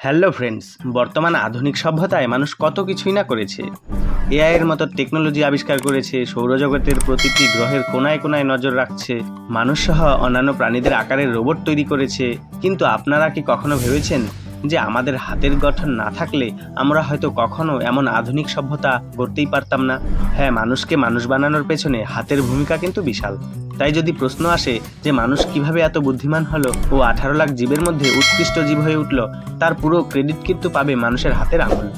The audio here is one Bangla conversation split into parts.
হ্যালো ফ্রেন্ডস, বর্তমান আধুনিক সভ্যতায় মানুষ কত কিছুই না করেছে। এআই এর মতো টেকনোলজি আবিষ্কার করেছে, সৌরজগতের প্রতিটি গ্রহের কোনায় কোনায় নজর রাখছে মানুষ সহ অন্যান্য প্রাণীদের আকারের রোবট তৈরি করেছে। কিন্তু আপনারা কি কখনো ভেবেছেন যে আমাদের হাতের গঠন না থাকলে আমরা হয়তো কখনো এমন আধুনিক সভ্যতা গড়তেই পারতাম না। হ্যাঁ মানুষকে মানুষ বানানোর পেছনে হাতের ভূমিকা কিন্তু বিশাল। তাই যদি প্রশ্ন আসে যে মানুষ কীভাবে এত বুদ্ধিমান হলো ও আঠারো লাখ জীবের মধ্যে উৎকৃষ্ট জীব হয়ে উঠল, তার পুরো ক্রেডিট কিন্তু পাবে মানুষের হাতের আঙুল।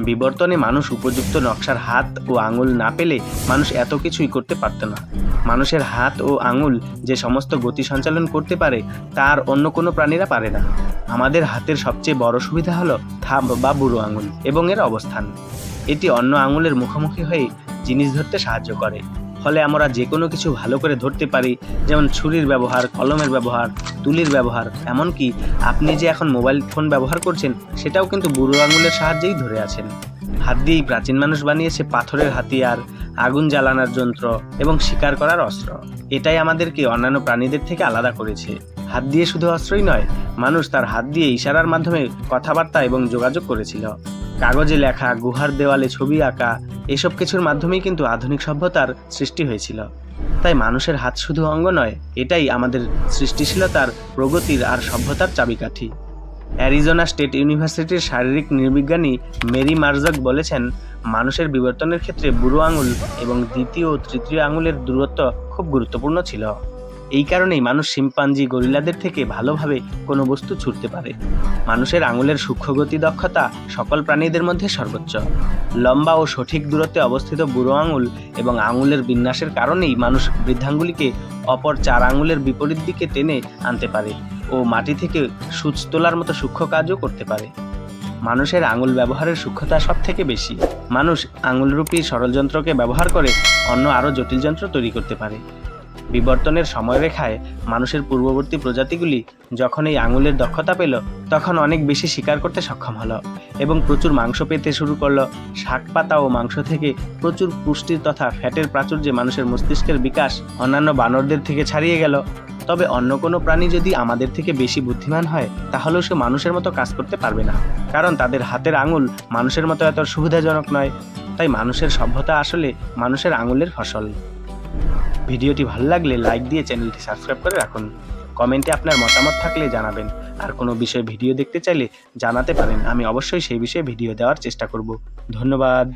বিবর্তনে মানুষ উপযুক্ত নকশার হাত ও আঙুল না পেলে মানুষ এত কিছুই করতে পারত না। মানুষের হাত ও আঙুল যে সমস্ত গতি সঞ্চালন করতে পারে, তার অন্য কোনো প্রাণীরা পারে না। আমাদের হাতের সবচেয়ে বড় সুবিধা হলো থাম বা বুড়ো আঙুল এবং এর অবস্থান। এটি অন্য আঙুলের মুখোমুখি হয়ে জিনিস ধরতে সাহায্য করে। ফলে আমরা যে কোনো কিছু ভালো করে ধরতে পারি, যেমন ছুরির ব্যবহার, কলমের ব্যবহার, তুলির ব্যবহার, এমনকি আপনি যে এখন মোবাইল ফোন ব্যবহার করছেন, সেটাও কিন্তু বুড়ো আঙুলের সাহায্যেই ধরে আছেন। হাত দিয়েই প্রাচীন মানুষ বানিয়েছে পাথরের হাতিয়ার, আগুন জ্বালানোর যন্ত্র এবং শিকার করার অস্ত্র। এটাই আমাদেরকে অন্যান্য প্রাণীদের থেকে আলাদা করেছে। হাত দিয়ে শুধু অস্ত্রই নয়, মানুষ তার হাত দিয়ে ইশারার মাধ্যমে কথাবার্তা এবং যোগাযোগ করেছিল। কাগজে লেখা, গুহার দেওয়ালে ছবি আঁকা, এসব কিছুর মাধ্যমেই কিন্তু আধুনিক সভ্যতার সৃষ্টি হয়েছিল। তাই মানুষের হাত শুধু অঙ্গ নয়, এটাই আমাদের সৃষ্টিশীলতার, প্রগতির আর সভ্যতার চাবিকাঠি। অ্যারিজোনা স্টেট ইউনিভার্সিটির শারীরিক নির্বিজ্ঞানী মেরি মার্জক বলেছেন, মানুষের বিবর্তনের ক্ষেত্রে বুড়ো আঙুল এবং দ্বিতীয় ও তৃতীয় আঙুলের দূরত্ব খুব গুরুত্বপূর্ণ ছিল। এই কারণেই মানুষ শিম্পাঞ্জি গরিলাদের থেকে ভালোভাবে কোনো বস্তু ছুটতে পারে। মানুষের আঙুলের সূক্ষ্মগতি দক্ষতা সকল প্রাণীদের মধ্যে সর্বোচ্চ। লম্বা ও সঠিক দূরত্বে অবস্থিত বুড়ো আঙুল এবং আঙুলের বিন্যাসের কারণেই মানুষ বৃদ্ধাঙ্গুলিকে অপর চার আঙুলের বিপরীত দিকে টেনে আনতে পারে ও মাটি থেকে সূচ তোলার মতো সূক্ষ্ম কাজও করতে পারে। মানুষের আঙুল ব্যবহারের সূক্ষ্মতা সব থেকে বেশি। মানুষ আঙুলরূপী সরল যন্ত্রকে ব্যবহার করে অন্য আরও জটিল যন্ত্র তৈরি করতে পারে। বিবর্তনের সময়রেখায় মানুষের পূর্ববর্তী প্রজাতিগুলি যখন এই আঙুলের দক্ষতা পেল, তখন অনেক বেশি শিকার করতে সক্ষম হলো এবং প্রচুর মাংস পেতে শুরু করল। শাক পাতা ও মাংস থেকে প্রচুর পুষ্টির তথা ফ্যাটের প্রাচুর্যে মানুষের মস্তিষ্কের বিকাশ অন্যান্য বানরদের থেকে ছাড়িয়ে গেল। তবে অন্য কোনো প্রাণী যদি আমাদের থেকে বেশি বুদ্ধিমান হয়, তাহলেও সে মানুষের মতো কাজ করতে পারবে না। কারণ তাদের হাতের আঙুল মানুষের মতো এত সুবিধাজনক নয়। তাই মানুষের সভ্যতা আসলে মানুষের আঙুলের ফসল। ভিডিওটি ভালো লাগলে লাইক দিয়ে চ্যানেলটি সাবস্ক্রাইব করে রাখুন। কমেন্টে আপনার মতামত থাকলে জানাবেন। আর কোনো বিষয়ে ভিডিও দেখতে চাইলে জানাতে পারেন। আমি অবশ্যই সেই বিষয়ে ভিডিও দেওয়ার চেষ্টা করব। ধন্যবাদ।